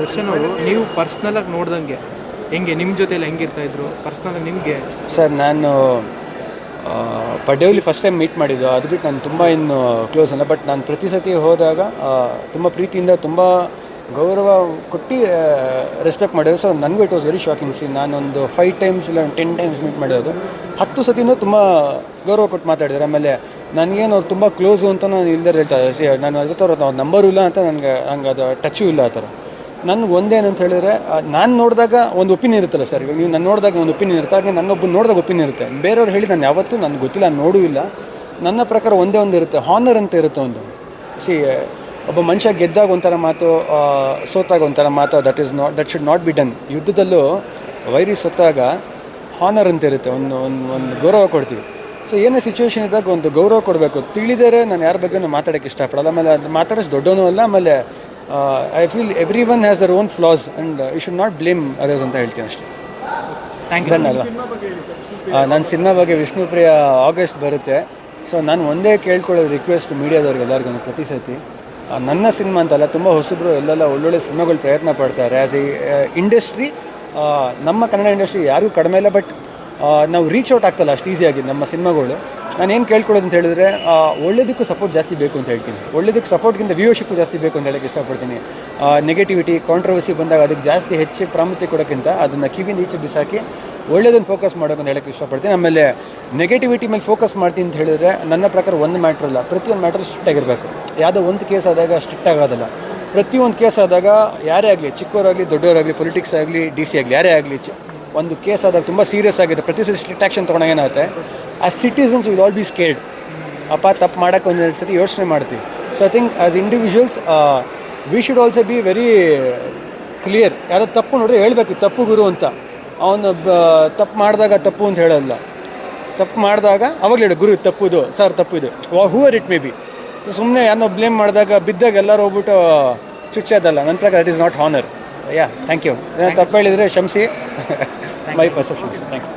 ದರ್ಶನ್ ಅವರು ನೀವು ಪರ್ಸ್ನಲಾಗಿ ನೋಡ್ದಂಗೆ. ಹೆಂಗೆ? ನಿಮ್ಮ ಜೊತೆಲಿ ಹೆಂಗಿರ್ತಾ ಇದ್ರು? ಪರ್ಸ್ನಲಾಗಿ ನಿಮಗೆ? ಸರ್, ನಾನು ಪಡ್ಡೆಯಲ್ಲಿ ಫಸ್ಟ್ ಟೈಮ್ ಮೀಟ್ ಮಾಡಿದ್ದು. ಅದು ಬಿಟ್ಟು ನಾನು ತುಂಬ ಇನ್ನು ಕ್ಲೋಸ್ ಅಲ್ಲ. ಬಟ್ ನಾನು ಪ್ರತಿ ಸತಿ ಹೋದಾಗ ತುಂಬ ಪ್ರೀತಿಯಿಂದ ತುಂಬ ಗೌರವ ಕೊಟ್ಟು ರೆಸ್ಪೆಕ್ಟ್ ಮಾಡಿದ್ರು. ಸೊ ನನಗೂ it was very shocking C ನಾನೊಂದು ಫೈವ್ ಟೈಮ್ಸ್ ಇಲ್ಲ ಟೆನ್ ಟೈಮ್ಸ್ ಮೀಟ್ ಮಾಡಿರೋದು. ಹತ್ತು ಸತಿನೂ ತುಂಬ ಗೌರವ ಕೊಟ್ಟು ಮಾತಾಡಿದ್ದಾರೆ ಆಮೇಲೆ ನನಗೇನು ಅವ್ರು ತುಂಬ ಕ್ಲೋಸು ಅಂತ ನಾನು ಇಲ್ದೇ ಹೇಳ್ತಾರೆ ಸಿ ನಾನು ಅದ್ರ ಅವ್ರ ನಂಬರು ಇಲ್ಲ ಅಂತ ನನಗೆ ಹಂಗೆ ಅದು ಟಚ್ಚು ಇಲ್ಲ ಆ ಥರ ನನಗೆ ಒಂದೇನಂತ ಹೇಳಿದ್ರೆ ನಾನು ನೋಡಿದಾಗ ಒಂದು ಒಪಿನಿಯನ್ ಇರುತ್ತಲ್ಲ ಸರ್, ಇವಾಗ ನೀವು ನಾನು ನೋಡಿದಾಗ ಒಂದು ಒಪಿನಿಯನ್ ಇರುತ್ತೆ, ಹಾಗೆ ನನ್ನೊಬ್ಬ ನೋಡಿದಾಗ ಒಪಿನಿಯನ್ ಇರುತ್ತೆ. ಬೇರೆಯವ್ರು ಹೇಳಿ ನಾನು ಯಾವತ್ತೂ ನನಗೆ ಗೊತ್ತಿಲ್ಲ, ನಾನು ನೋಡೂ ನನ್ನ ಪ್ರಕಾರ ಒಂದೇ ಒಂದು ಇರುತ್ತೆ ಹಾನರ್ ಅಂತ ಇರುತ್ತೆ ಒಂದು. ಸಿ ಒಬ್ಬ ಮನುಷ್ಯ ಗೆದ್ದಾಗ ಒಂಥರ ಮಾತು ಸೋತಾಗ ಒಂಥರ ಮಾತು that is not that should not be done ಯುದ್ಧದಲ್ಲೂ ವೈರಿ ಸೋತಾಗ ಹಾನರ್ ಅಂತ ಇರುತ್ತೆ, ಒಂದು ಒಂದು ಒಂದು ಗೌರವ ಕೊಡ್ತೀವಿ. ಸೊ ಏನೇ ಸಿಚುವೇಶನ್ ಇದ್ದಾಗ ಒಂದು ಗೌರವ ಕೊಡಬೇಕು. ತಿಳಿದರೆ ನಾನು ಯಾರ ಬಗ್ಗೆನೂ ಮಾತಾಡೋಕ್ಕೆ ಇಷ್ಟಪಡಲ್ಲ, ಆಮೇಲೆ ಅದು ಮಾತಾಡಿಸ್ ದೊಡ್ಡವನು ಅಲ್ಲ, ಆಮೇಲೆ I feel everyone has their own flaws and you should not blame others ಅಂತ ಹೇಳ್ತೀನಿ ಅಷ್ಟೇ. ಥ್ಯಾಂಕ್ ಯು ಅಲ್ವಾ ನನ್ನ ಸಿನಿಮಾ ಬಗ್ಗೆ ವಿಷ್ಣುಪ್ರಿಯ ಆಗಸ್ಟ್ ಬರುತ್ತೆ. ಸೊ ನಾನು ಒಂದೇ ಕೇಳ್ಕೊಳ್ಳೋದು ರಿಕ್ವೆಸ್ಟ್ ಮೀಡಿಯಾದವ್ರಿಗೆ ಎಲ್ಲರಿಗೂ ಪ್ರತಿ ಸತಿ ಆ, ನನ್ನ ಸಿನಿಮಾ ಅಂತಲ್ಲ ತುಂಬ ಹೊಸಬ್ರು ಎಲ್ಲೆಲ್ಲ ಒಳ್ಳೊಳ್ಳೆ ಸಿನಿಮಾಗಳು ಪ್ರಯತ್ನ ಪಡ್ತಾರೆ. ಆ್ಯಸ್ ಎ ಇಂಡಸ್ಟ್ರಿ ನಮ್ಮ ಕನ್ನಡ ಇಂಡಸ್ಟ್ರಿ ಯಾರಿಗೂ ಕಡಿಮೆ ಇಲ್ಲ ಬಟ್ ನಾವು ರೀಚ್ ಔಟ್ ಆಗ್ತಲ್ಲ ಅಷ್ಟು ಈಸಿಯಾಗಿ ನಮ್ಮ ಸಿನಿಮಾಗಳು. ನಾನು ಏನು ಕೇಳ್ಕೊಳ್ಳೋದು ಅಂತ ಹೇಳಿದ್ರೆ ಒಳ್ಳೇದಕ್ಕೂ ಸಪೋರ್ಟ್ ಜಾಸ್ತಿ ಬೇಕು ಅಂತ ಹೇಳ್ತೀನಿ. ಒಳ್ಳೇದಕ್ಕೆ ಸಪೋರ್ಟ್ಗಿಂತ ವ್ಯೂವರ್ಶಿಪ್ ಜಾಸ್ತಿ ಬೇಕು ಅಂತ ಹೇಳಕ್ಕೆ ಇಷ್ಟಪಡ್ತೀನಿ. ನೆಗೆಟಿವಿಟಿ ಕಾಂಟ್ರವರ್ಸಿ ಬಂದಾಗ ಅದಕ್ಕೆ ಜಾಸ್ತಿ ಹೆಚ್ಚು ಪ್ರಾಮುಖ್ಯತೆ ಕೊಡೋಕ್ಕಿಂತ ಅದನ್ನು ಕಿವಿಯಿಂದ ಈಚೆ ಬಿಸಾಕಿ ಒಳ್ಳೇದನ್ನು ಫೋಕಸ್ ಮಾಡೋಕೆ ಅಂತ ಹೇಳೋಕ್ಕೆ ಇಷ್ಟಪಡ್ತೀನಿ. ಆಮೇಲೆ ನೆಗೆಟಿವಿಟಿ ಮೇಲೆ ಫೋಕಸ್ ಮಾಡ್ತೀನಿ ಅಂತ ಹೇಳಿದ್ರೆ ನನ್ನ ಪ್ರಕಾರ ಒಂದು ಮ್ಯಾಟ್ರ್ ಅಲ್ಲ, ಪ್ರತಿಯೊಂದು ಮ್ಯಾಟ್ರ್ ಸ್ಟ್ರಿಕ್ಟ್ ಆಗಿರಬೇಕು. ಯಾವುದೋ ಒಂದು ಕೇಸ್ ಆದಾಗ ಸ್ಟ್ರಿಕ್ಟ್ ಆಗೋದಿಲ್ಲ. ಪ್ರತಿಯೊಂದು ಕೇಸ್ ಆದಾಗ ಯಾರೇ ಆಗಲಿ ಚಿಕ್ಕವರಾಗಲಿ ದೊಡ್ಡವರಾಗಲಿ ಪೊಲಿಟಿಕ್ಸ್ ಆಗಲಿ ಡಿ ಸಿ ಆಗಲಿ, ಯಾರೇ ಆಗಲಿ ಒಂದು ಕೇಸ್ ಆದಾಗ ತುಂಬ ಸೀರಿಯಸ್ ಆಗಿದೆ. ಪ್ರತಿ ಸ್ಟ್ರಿಕ್ಟ್ ಆ್ಯಕ್ಷನ್ ತೊಗೊಂಡಾಗ ಏನಾಗುತ್ತೆ? ಆ citizens will all be scared ಅಪ್ಪ ತಪ್ಪು ಮಾಡೋಕ್ಕೆ ಎರಡು ಸತಿ ಯೋಚನೆ ಮಾಡ್ತೀವಿ. So I think as individuals we should also be very clear ಯಾವುದೋ ತಪ್ಪು ನೋಡಿದ್ರೆ ಹೇಳಬೇಕು ತಪ್ಪು ಗುರು ಅಂತ. ಅವನು ತಪ್ಪು ಮಾಡಿದಾಗ ತಪ್ಪು ಅಂತ ಹೇಳಲ್ಲ. ತಪ್ಪು ಮಾಡಿದಾಗ ಅವಾಗಲೇ ಹೇಳು ಗುರು ತಪ್ಪುದು ಸರ್ ತಪ್ಪಿದು ಹೂವರ್ ಇಟ್ ಮೇ ಬಿ ಸುಮ್ಮನೆ ಯಾರನ್ನೋ ಬ್ಲೇಮ್ ಮಾಡಿದಾಗ ಬಿದ್ದಾಗ ಎಲ್ಲರೂ ಹೋಗ್ಬಿಟ್ಟು ಚುಚ್ಚೋದಲ್ಲ. ನನ್ನ ಪ್ರಕಾರ it is not honour yeah thank you ತಪ್ಪು ಹೇಳಿದರೆ ಕ್ಷಮಿಸಿ. ಮೈ ಪರ್ಸೆಪ್ಷನ್ ಥ್ಯಾಂಕ್ ಯು